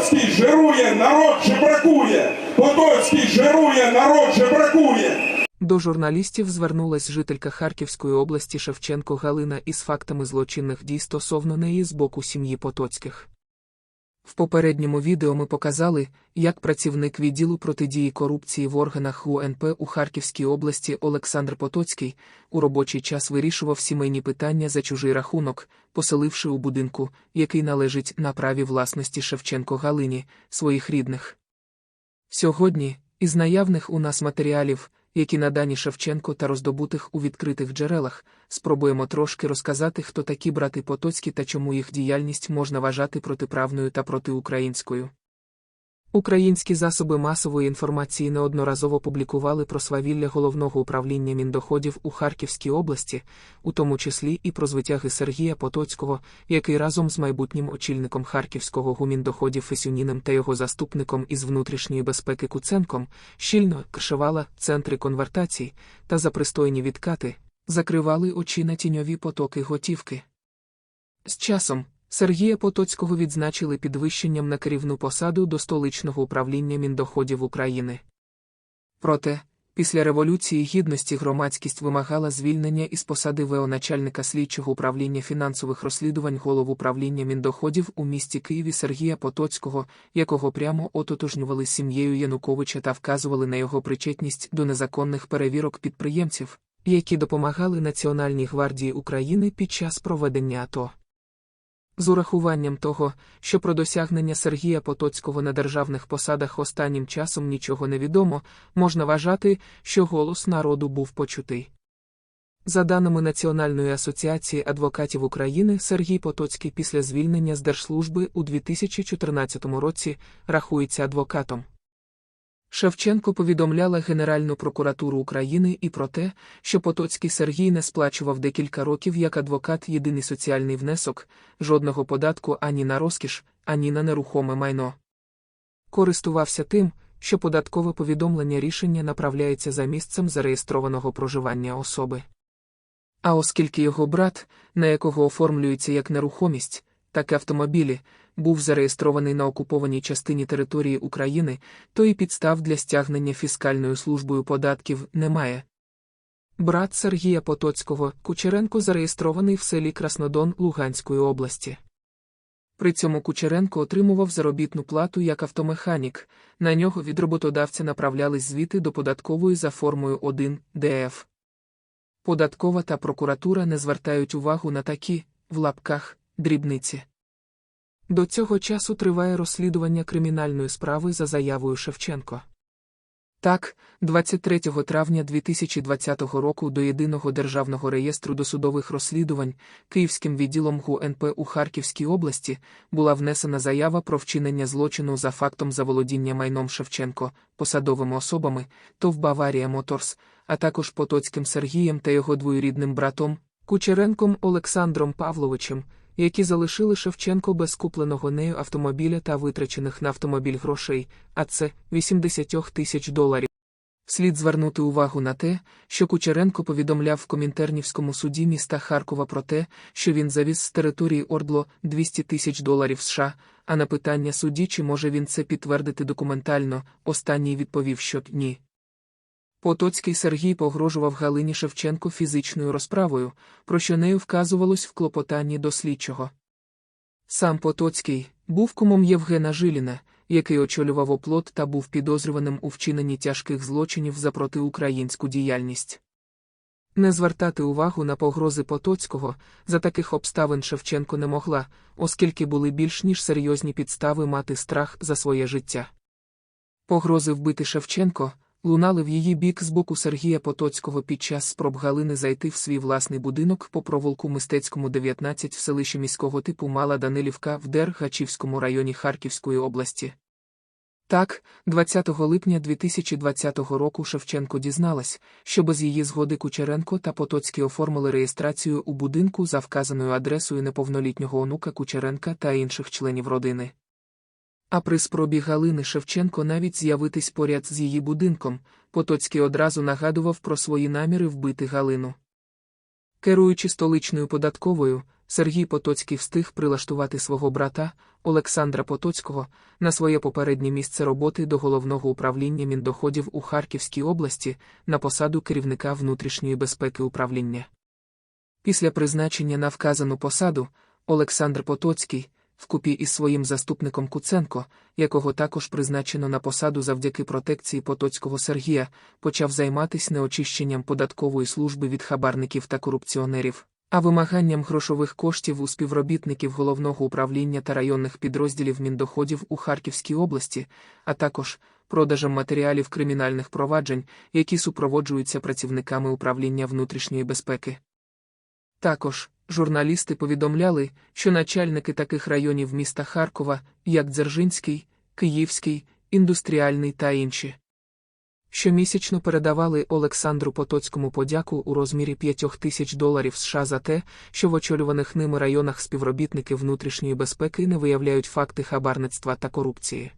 Потоцький жирує, народ жебракує! Потоцький жирує, народ жебракує! До журналістів звернулась жителька Харківської області Шевченко Галина із фактами злочинних дій стосовно неї з боку сім'ї Потоцьких. В попередньому відео ми показали, як працівник відділу протидії корупції в органах УНП у Харківській області Олександр Потоцький у робочий час вирішував сімейні питання за чужий рахунок, поселивши у будинку, який належить на праві власності Шевченко Галині, своїх рідних. Сьогодні, із наявних у нас матеріалів, які надані Шевченко та роздобутих у відкритих джерелах, спробуємо трошки розказати, хто такі брати Потоцькі та чому їх діяльність можна вважати протиправною та протиукраїнською. Українські засоби масової інформації неодноразово публікували про свавілля головного управління міндоходів у Харківській області, у тому числі і про звитяги Сергія Потоцького, який разом з майбутнім очільником Харківського гуміндоходів Фесюніним та його заступником із внутрішньої безпеки Куценком щільно кришувала центри конвертацій та за пристойні відкати, закривали очі на тіньові потоки готівки. З часом Сергія Потоцького відзначили підвищенням на керівну посаду до столичного управління міндоходів України. Проте, після Революції Гідності громадськість вимагала звільнення із посади ВО начальника слідчого управління фінансових розслідувань голову управління міндоходів у місті Києві Сергія Потоцького, якого прямо ототожнювали сім'єю Януковича та вказували на його причетність до незаконних перевірок підприємців, які допомагали Національній гвардії України під час проведення АТО. З урахуванням того, що про досягнення Сергія Потоцького на державних посадах останнім часом нічого не відомо, можна вважати, що голос народу був почутий. За даними Національної асоціації адвокатів України, Сергій Потоцький після звільнення з держслужби у 2014 році рахується адвокатом. Шевченко повідомляла Генеральну прокуратуру України і про те, що Потоцький Сергій не сплачував декілька років як адвокат єдиний соціальний внесок, жодного податку ані на розкіш, ані на нерухоме майно. Користувався тим, що податкове повідомлення рішення направляється за місцем зареєстрованого проживання особи. А оскільки його брат, на якого оформлюється як нерухомість, так автомобілі, був зареєстрований на окупованій частині території України, то і підстав для стягнення фіскальною службою податків немає. Брат Сергія Потоцького Кучеренко зареєстрований в селі Краснодон Луганської області. При цьому Кучеренко отримував заробітну плату як автомеханік, на нього від роботодавця направлялись звіти до податкової за формою 1 ДФ. Податкова та прокуратура не звертають увагу на такі, в лапках, дрібниці. До цього часу триває розслідування кримінальної справи за заявою Шевченко. Так, 23 травня 2020 року до Єдиного державного реєстру досудових розслідувань Київським відділом ГУНП у Харківській області була внесена заява про вчинення злочину за фактом заволодіння майном Шевченко, посадовими особами, ТОВ Баварія Моторс, а також Потоцьким Сергієм та його двоюрідним братом, Кучеренком Олександром Павловичем, які залишили Шевченко без купленого нею автомобіля та витрачених на автомобіль грошей, а це 80 тисяч доларів. Слід звернути увагу на те, що Кучеренко повідомляв в Комінтернівському суді міста Харкова про те, що він завіз з території Ордло 200 тисяч доларів США, а на питання судді, чи може він це підтвердити документально, останній відповів, що ні. Потоцький Сергій погрожував Галині Шевченко фізичною розправою, про що нею вказувалось в клопотанні до слідчого. Сам Потоцький був кумом Євгена Жиліна, який очолював оплот та був підозрюваним у вчиненні тяжких злочинів за протиукраїнську діяльність. Не звертати увагу на погрози Потоцького за таких обставин Шевченко не могла, оскільки були більш ніж серйозні підстави мати страх за своє життя. Погрози вбити Шевченко лунали в її бік з боку Сергія Потоцького під час спроб Галини зайти в свій власний будинок по провулку Мистецькому 19 в селищі міського типу Мала Данилівка в Дергачівському районі Харківської області. Так, 20 липня 2020 року Шевченко дізналась, що без її згоди Кучеренко та Потоцький оформили реєстрацію у будинку за вказаною адресою неповнолітнього онука Кучеренка та інших членів родини. А при спробі Галини Шевченко навіть з'явитись поряд з її будинком, Потоцький одразу нагадував про свої наміри вбити Галину. Керуючи столичною податковою, Сергій Потоцький встиг прилаштувати свого брата, Олександра Потоцького на своє попереднє місце роботи до головного управління міндоходів у Харківській області на посаду керівника внутрішньої безпеки управління. Після призначення на вказану посаду Олександр Потоцький, вкупі із своїм заступником Куценко, якого також призначено на посаду завдяки протекції Потоцького Сергія, почав займатися неочищенням податкової служби від хабарників та корупціонерів, а вимаганням грошових коштів у співробітників головного управління та районних підрозділів міндоходів у Харківській області, а також продажем матеріалів кримінальних проваджень, які супроводжуються працівниками управління внутрішньої безпеки. Також журналісти повідомляли, що начальники таких районів міста Харкова, як Дзержинський, Київський, індустріальний та інші, щомісячно передавали Олександру Потоцькому подяку у розмірі 5 тисяч доларів США за те, що в очолюваних ними районах співробітники внутрішньої безпеки не виявляють факти хабарництва та корупції.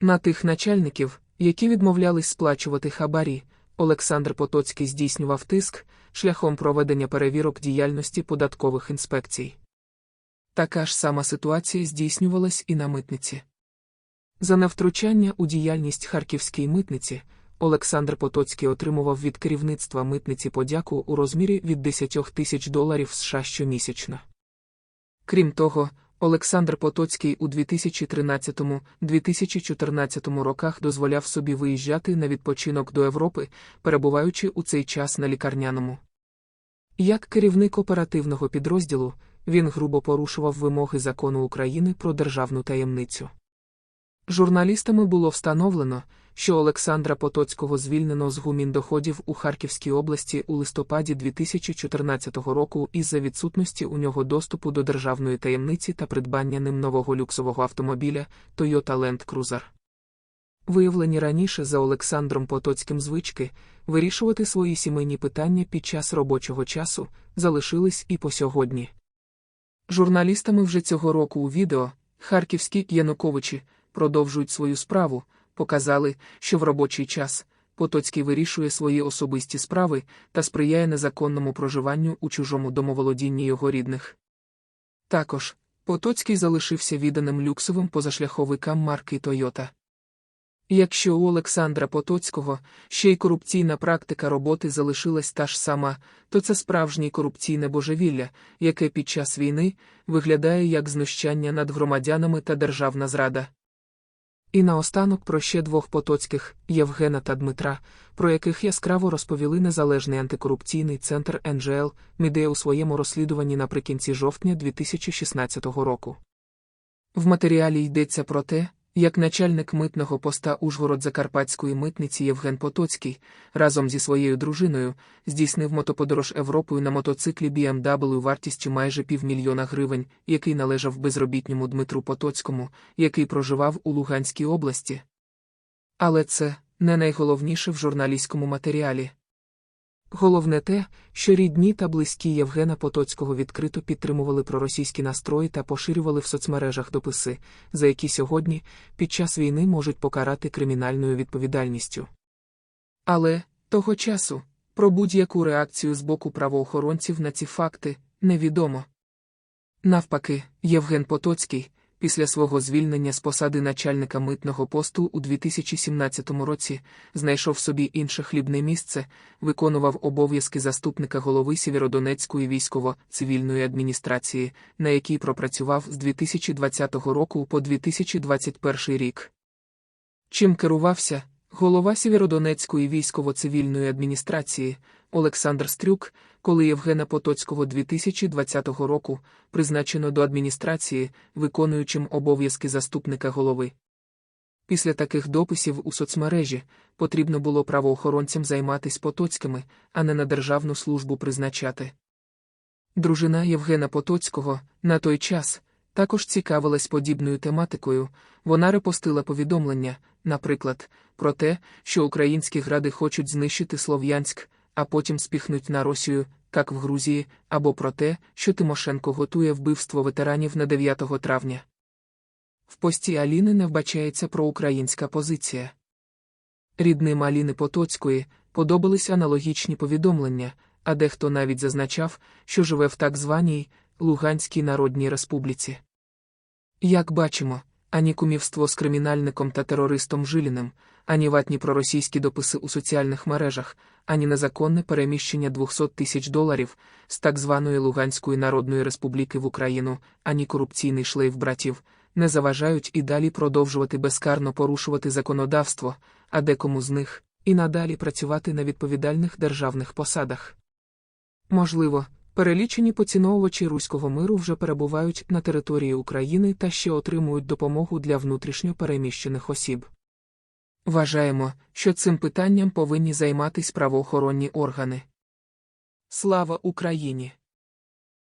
На тих начальників, які відмовлялись сплачувати хабарі, Олександр Потоцький здійснював тиск шляхом проведення перевірок діяльності податкових інспекцій. Така ж сама ситуація здійснювалась і на митниці. За невтручання у діяльність харківської митниці Олександр Потоцький отримував від керівництва митниці подяку у розмірі від 10 тисяч доларів США щомісячно. Крім того, Олександр Потоцький у 2013-2014 роках дозволяв собі виїжджати на відпочинок до Європи, перебуваючи у цей час на лікарняному. Як керівник оперативного підрозділу, він грубо порушував вимоги закону України про державну таємницю. Журналістами було встановлено, що Олександра Потоцького звільнено з гуміндоходів у Харківській області у листопаді 2014 року із-за відсутності у нього доступу до державної таємниці та придбання ним нового люксового автомобіля Toyota Land Cruiser. Виявлені раніше за Олександром Потоцьким звички вирішувати свої сімейні питання під час робочого часу залишились і по сьогодні. Журналістами вже цього року у відео харківські Януковичі продовжують свою справу, показали, що в робочий час Потоцький вирішує свої особисті справи та сприяє незаконному проживанню у чужому домоволодінні його рідних. Також Потоцький залишився відданим люксовим позашляховикам марки Toyota. Якщо у Олександра Потоцького ще й корупційна практика роботи залишилась та ж сама, то це справжнє корупційне божевілля, яке під час війни виглядає як знущання над громадянами та державна зрада. І наостанок про ще двох потоцьких Євгена та Дмитра, про яких яскраво розповіли Незалежний антикорупційний центр НЖЛ Мідея у своєму розслідуванні наприкінці жовтня 2016 року. В матеріалі йдеться про те, як начальник митного поста Ужгород-Закарпатської митниці Євген Потоцький разом зі своєю дружиною здійснив мотоподорож Європою на мотоциклі BMW вартістю майже півмільйона гривень, який належав безробітньому Дмитру Потоцькому, який проживав у Луганській області. Але це не найголовніше в журналістському матеріалі. Головне те, що рідні та близькі Євгена Потоцького відкрито підтримували проросійські настрої та поширювали в соцмережах дописи, за які сьогодні, під час війни можуть покарати кримінальною відповідальністю. Але того часу про будь-яку реакцію з боку правоохоронців на ці факти невідомо. Навпаки, Євген Потоцький, після свого звільнення з посади начальника митного посту у 2017 році, знайшов собі інше хлібне місце, виконував обов'язки заступника голови Сєвєродонецької військово-цивільної адміністрації, на якій пропрацював з 2020 року по 2021 рік. Чим керувався голова Сєвєродонецької військово-цивільної адміністрації Олександр Стрюк, коли Євгена Потоцького 2020 року призначено до адміністрації, виконуючим обов'язки заступника голови. Після таких дописів у соцмережі потрібно було правоохоронцям займатися Потоцькими, а не на державну службу призначати. Дружина Євгена Потоцького на той час також цікавилась подібною тематикою, вона репостила повідомлення, наприклад, про те, що українські гради хочуть знищити Слов'янськ, а потім спіхнуть на Росію, як в Грузії, або про те, що Тимошенко готує вбивство ветеранів на 9 травня. В пості Аліни не вбачається проукраїнська позиція. Рідним Аліни Потоцької подобались аналогічні повідомлення, а дехто навіть зазначав, що живе в так званій Луганській Народній Республіці. Як бачимо, ані кумівство з кримінальником та терористом Жиліним, ані ватні проросійські дописи у соціальних мережах, ані незаконне переміщення 200 тисяч доларів з так званої Луганської Народної Республіки в Україну, ані корупційний шлейф братів не заважають і далі продовжувати безкарно порушувати законодавство, а декому з них і надалі працювати на відповідальних державних посадах. Можливо, перелічені поціновувачі руського миру вже перебувають на території України та ще отримують допомогу для внутрішньо переміщених осіб. Вважаємо, що цим питанням повинні займатись правоохоронні органи. Слава Україні!